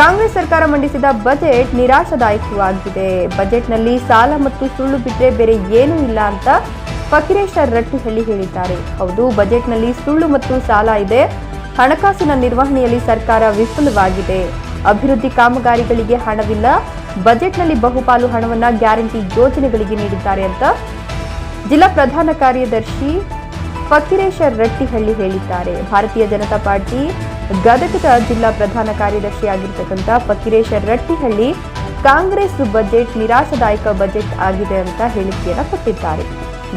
ಕಾಂಗ್ರೆಸ್ ಸರ್ಕಾರ ಮಂಡಿಸಿದ ಬಜೆಟ್ ನಿರಾಶಾದಾಯಕವಾಗಿದೆ. ಬಜೆಟ್ನಲ್ಲಿ ಸಾಲ ಮತ್ತು ಸುಳ್ಳು ಬಿಟ್ಟರೆ ಬೇರೆ ಏನೂ ಇಲ್ಲ ಅಂತ ಫಕೀರೇಶ ರಟ್ಟಿಹಳ್ಳಿ ಹೇಳಿದ್ದಾರೆ. ಹೌದು, ಬಜೆಟ್ನಲ್ಲಿ ಸುಳ್ಳು ಮತ್ತು ಸಾಲ ಇದೆ. ಹಣಕಾಸಿನ ನಿರ್ವಹಣೆಯಲ್ಲಿ ಸರ್ಕಾರ ವಿಫಲವಾಗಿದೆ. ಅಭಿವೃದ್ಧಿ ಕಾಮಗಾರಿಗಳಿಗೆ ಹಣವಿಲ್ಲ. ಬಜೆಟ್ನಲ್ಲಿ ಬಹುಪಾಲು ಹಣವನ್ನು ಗ್ಯಾರಂಟಿ ಯೋಜನೆಗಳಿಗೆ ನೀಡಿದ್ದಾರೆ ಅಂತ ಜಿಲ್ಲಾ ಪ್ರಧಾನ ಕಾರ್ಯದರ್ಶಿ ಫಕೀರೇಶ ರಟ್ಟಿಹಳ್ಳಿ ಹೇಳಿದ್ದಾರೆ. ಭಾರತೀಯ ಜನತಾ ಪಾರ್ಟಿ ಗದಗದ ಜಿಲ್ಲಾ ಪ್ರಧಾನ ಕಾರ್ಯದರ್ಶಿಯಾಗಿರ್ತಕ್ಕಂಥ ಫಕಿರೇಶ ರಟ್ಟಿಹಳ್ಳಿ, ಕಾಂಗ್ರೆಸ್ ಬಜೆಟ್ ನಿರಾಶಾದಾಯಕ ಬಜೆಟ್ ಆಗಿದೆ ಅಂತ ಹೇಳಿಕೆಯನ್ನು ಕೊಟ್ಟಿದ್ದಾರೆ.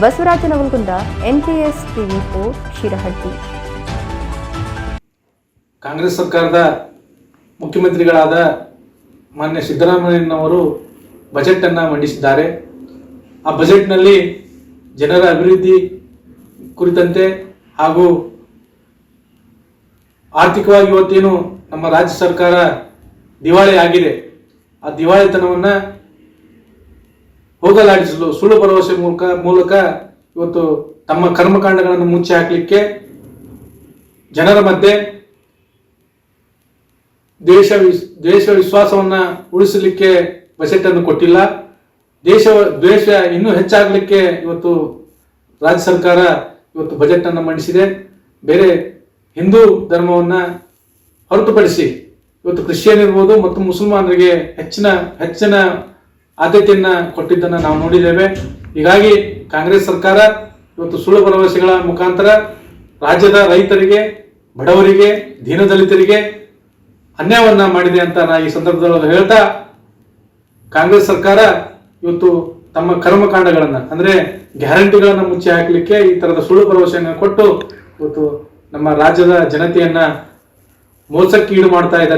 Basavaraja Navalgunda NKS TV four Shirahatti. Congress ಸರ್ಕಾರದ ಮುಖ್ಯಮಂತ್ರಿಗಳಾದ ಮಾನ್ಯ ಸಿದ್ದರಾಮಯ್ಯನವರು ಬಜೆಟನ್ನು ಮಂಡಿಸಿದ್ದಾರೆ. ಆ ಬಜೆಟ್ನಲ್ಲಿ ಜನರ ಅಭಿವೃದ್ಧಿ ಕುರಿತಂತೆ ಹಾಗೂ ಆರ್ಥಿಕವಾಗಿ ಇವತ್ತೇನು ನಮ್ಮ ರಾಜ್ಯ ಸರ್ಕಾರ ದಿವಾಳಿ ಆಗಿದೆ, ಆ ದಿವಾಳಿತನವನ್ನ ಹೋಗಲಾಡಿಸಲು ಸುಳ್ಳು ಭರವಸೆ ಮೂಲಕ ಮೂಲಕ ಇವತ್ತು ತಮ್ಮ ಕರ್ಮಕಾಂಡಗಳನ್ನು ಮುಚ್ಚಿ ಹಾಕಲಿಕ್ಕೆ ಜನರ ಮಧ್ಯೆ ದೇಶ ದೇಶ ವಿಶ್ವಾಸವನ್ನ ಉಳಿಸಲಿಕ್ಕೆ ಬಜೆಟನ್ನು ಕೊಟ್ಟಿಲ್ಲ. ದೇಶ ದ್ವೇಷ ಇನ್ನೂ ಹೆಚ್ಚಾಗಲಿಕ್ಕೆ ಇವತ್ತು ರಾಜ್ಯ ಸರ್ಕಾರ ಇವತ್ತು ಬಜೆಟ್ ಅನ್ನು ಮಂಡಿಸಿದೆ. ಬೇರೆ ಹಿಂದೂ ಧರ್ಮವನ್ನ ಹೊರತುಪಡಿಸಿ ಇವತ್ತು ಕ್ರಿಶ್ಚಿಯನ್ ಇರ್ಬೋದು ಮತ್ತು ಮುಸಲ್ಮಾನರಿಗೆ ಹೆಚ್ಚಿನ ಹೆಚ್ಚಿನ ಆದ್ಯತೆಯನ್ನ ಕೊಟ್ಟಿದ್ದನ್ನು ನಾವು ನೋಡಿದ್ದೇವೆ. ಹೀಗಾಗಿ ಕಾಂಗ್ರೆಸ್ ಸರ್ಕಾರ ಇವತ್ತು ಸುಳ್ಳು ಭರವಸೆಗಳ ಮುಖಾಂತರ ರಾಜ್ಯದ ರೈತರಿಗೆ, ಬಡವರಿಗೆ, ದೀನದಲಿತರಿಗೆ ಅನ್ಯಾಯವನ್ನ ಮಾಡಿದೆ ಅಂತ ನಾ ಈ ಸಂದರ್ಭದೊಳಗೆ ಹೇಳ್ತಾ, ಕಾಂಗ್ರೆಸ್ ಸರ್ಕಾರ ಇವತ್ತು ತಮ್ಮ ಕರ್ಮಕಾಂಡಗಳನ್ನ ಅಂದ್ರೆ ಗ್ಯಾರಂಟಿಗಳನ್ನ ಮುಚ್ಚಿ ಹಾಕಲಿಕ್ಕೆ ಈ ತರದ ಸುಳ್ಳು ಭರವಸೆಯನ್ನು ಕೊಟ್ಟು ಇವತ್ತು ನಮ್ಮ ರಾಜ್ಯದ ಜನತೆಯನ್ನ ಮೋಸಕ್ಕೀಡು ಮಾಡ್ತಾ ಇದ್ದಾರೆ.